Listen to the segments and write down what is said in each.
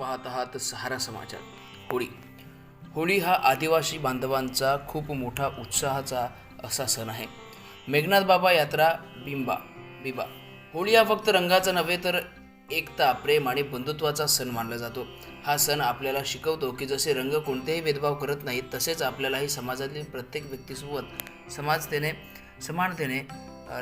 पाहत आहात सहारा समाचार. होळी. होळी हा आदिवासी बांधवांचा खूप मोठा उत्साहाचा असा सण आहे. मेघनाथ बाबा यात्रा बिंबा बिबा. होळी हा फक्त रंगाचा नव्हे तर एकता प्रेम आणि बंधुत्वाचा सण मानला जातो. हा सण आपल्याला शिकवतो की जसे रंग कोणतेही भेदभाव करत नाहीत तसेच आपल्यालाही समाजातील प्रत्येक व्यक्तीसोबत समाजतेने समानतेने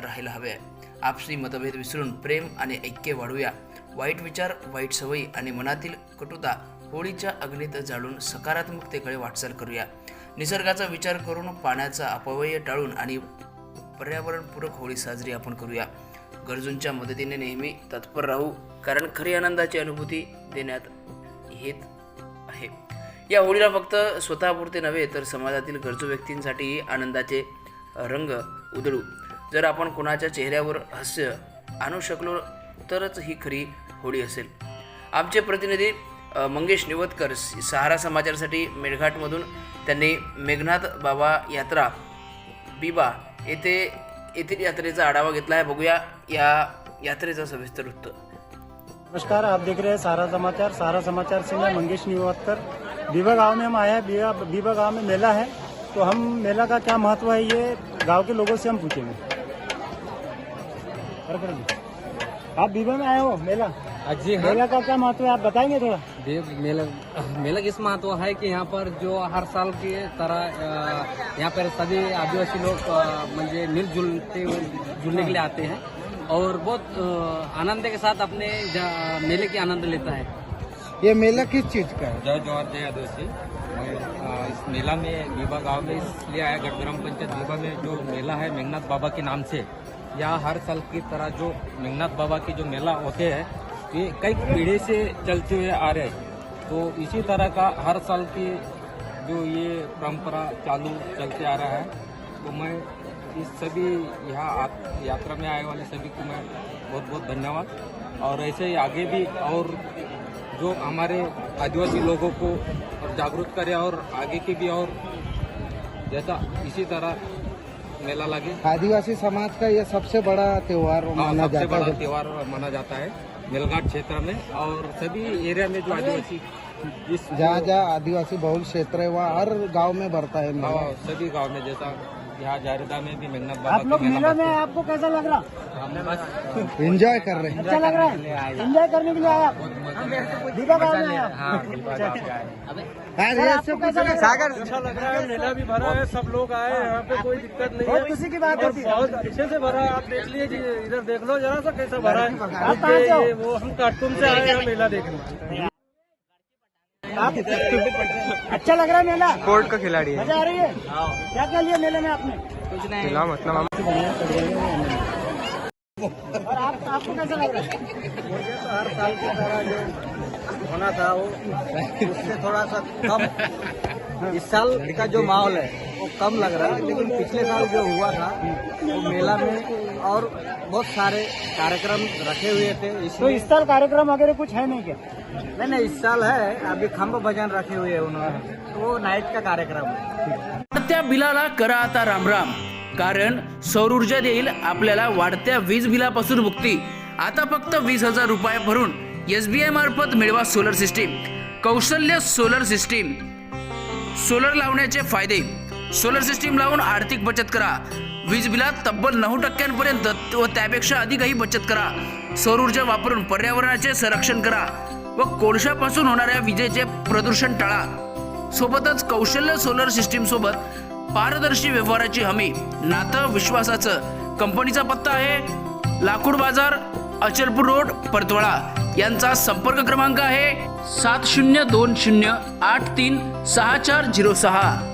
राहायला हवे आहे. आपसी मतभेद विसरून प्रेम आणि ऐक्य वाढूया वाईट विचार वाईट सवयी आणि मनातील कटुता होळीच्या अग्नीत जाळून सकारात्मकतेकडे वाटचाल करूया. निसर्गाचा विचार करून पाण्याचा अपव्यय टाळून आणि पर्यावरणपूरक होळी साजरी आपण करूया. गरजूंच्या मदतीने नेहमी तत्पर राहू कारण खरी आनंदाची अनुभूती देण्यात येत आहे. या होळीला फक्त स्वतःपुरते नव्हे तर समाजातील गरजू व्यक्तींसाठीही आनंदाचे रंग उधळू. जर आपण कोणाच्या चेहऱ्यावर हास्य आणू शकलो तरच ही खरी होळी असेल. आमचे प्रतिनिधी मंगेश निवतकर सहारा समाचारसाठी मेळघाटमधून त्यांनी मेघनाथ बाबा यात्रा बिबा येथे येथील यात्रेचा आढावा घेतला आहे. बघूया या यात्रेचा सविस्तर वृत्त. नमस्कार आप देख रहे हैं सारा समाचार. सारा समाचार से मैं मंगेश निवातकर. बीबा गांव में हम आए हैं. बीबा बीबा गांव में मेला है. तो हम मेला का क्या महत्त्व है ये गांव के लोगों से हम पूछेंगे। आप बीबा में आए हो मेला? जी हाँ। मेला का क्या महत्व है आप बताएँगे थोड़ा? मेला मेला किस महत्व है कि यहाँ पर जो हर साल की तरह यहाँ पर सभी आदिवासी लोग म्हणजे मिलजुलते जुलने के लिए आते हैं और बहुत आनंद के साथ अपने मेले की आनंद लेता है। ये मेला किस चीज़ का है? जय जवाहर जय आदिवासी। इस मेला में बीबा गाँव में इसलिए आया गढ़ ग्राम पंचायत बीबा में जो मेला है मेघनाथ बाबा के नाम से यहाँ हर साल की तरह जो मेघनाथ बाबा की जो मेला होते हैं, ये कई पीढ़ी से चलते हुए आ रहे हैं। तो इसी तरह का हर साल की जो ये परंपरा चालू चलते आ रहा है तो मैं इस सभी यहाँ यात्रा में आए वाले सभी को मैं बहुत बहुत धन्यवाद। और ऐसे ही आगे भी और जो हमारे आदिवासी लोगों को और जागरूक करें और आगे की भी और जैसा इसी तरह मेला लगे। आदिवासी समाज का यह सबसे बड़ा त्योहार माना सबसे बड़ा त्योहार माना जाता है मेलघाट क्षेत्र में और सभी एरिया में जो आदिवासी जहाँ जहाँ आदिवासी बहुल क्षेत्र है वहाँ हर गाँव में बढ़ता है मेला। हाँ, सभी गाँव में जैसा यहाँ जायरदा में भी मेघनाथ आप लोग मेला में आपको कैसा लग रहा? हैं। हम बस एंजॉय कर रहे हैं। अच्छा लग रहा है? एंजॉय करने के लिए आया? आप दीपा गाँव में आया। हाँ बीबा हाँ, कैसा है अच्छा लग रहा है मेला भी भरा है सब लोग आए हैं यहाँ पे कोई दिक्कत नहीं है। खुशी की बात होती है। बहुत अच्छे से भरा है आप देख लीजिए इधर देख लो जरा सा कैसा भरा है। वो हम कार्टून से आए हैं मेला देखने। अच्छा लग रहा है मेला? कोर्ट का खिलाड़ी है। मज़ा आ रही है? क्या क्या लिया मेले में आपने? कुछ नहीं। मतलब और आप आपको कैसा लग रहा है? मुझे तो हर साल की तरह जो होना था वो उससे थोड़ा सा कम। इस साल का जो माहौल है वो कम लग रहा है। लेकिन पिछले साल जो हुआ था वो मेला में और बहुत सारे कार्यक्रम रखे हुए थे। तो इस साल कार्यक्रम वगैरह कुछ है नहीं क्या? नहीं नहीं इस साल है। अभी खम्भ भजन रखे हुए हैं उन्होंने। वो नाइट का कार्यक्रम है। बिलाला करा आता रामराम. कारण सौर ऊर्जा देईल आपल्याला वाढत्या वीज बिलापासून मुक्ती. आता फक्त वीस हजार रुपये भरून एस बी आय मार्फत मिळवा सोलर सिस्टीम कौशल्य सोलर सिस्टीम सोलर लावण्याचे फायदे. सोलर सिस्टीम लावून आर्थिक बचत करा. वीज बिलात तब्बल नऊ टक्क्यांपर्यंत व त्यापेक्षा अधिकही बचत करा. सौर ऊर्जा वापरून पर्यावरणाचे संरक्षण करा. व कोळशापासून होणाऱ्या विजेचे प्रदूषण टाळा. सोबतच कौशल्य सोलर सिस्टीम सोबत पारदर्शी व्यवहाराची हमी. नातं विश्वासाचं. कंपनीचा पत्ता आहे लाकूड बाजार अचलपूर रोड परतवाळा यांचा संपर्क क्रमांक आहे सात शून्य दोन शून्य आठ तीन सहा चार झिरो सहा.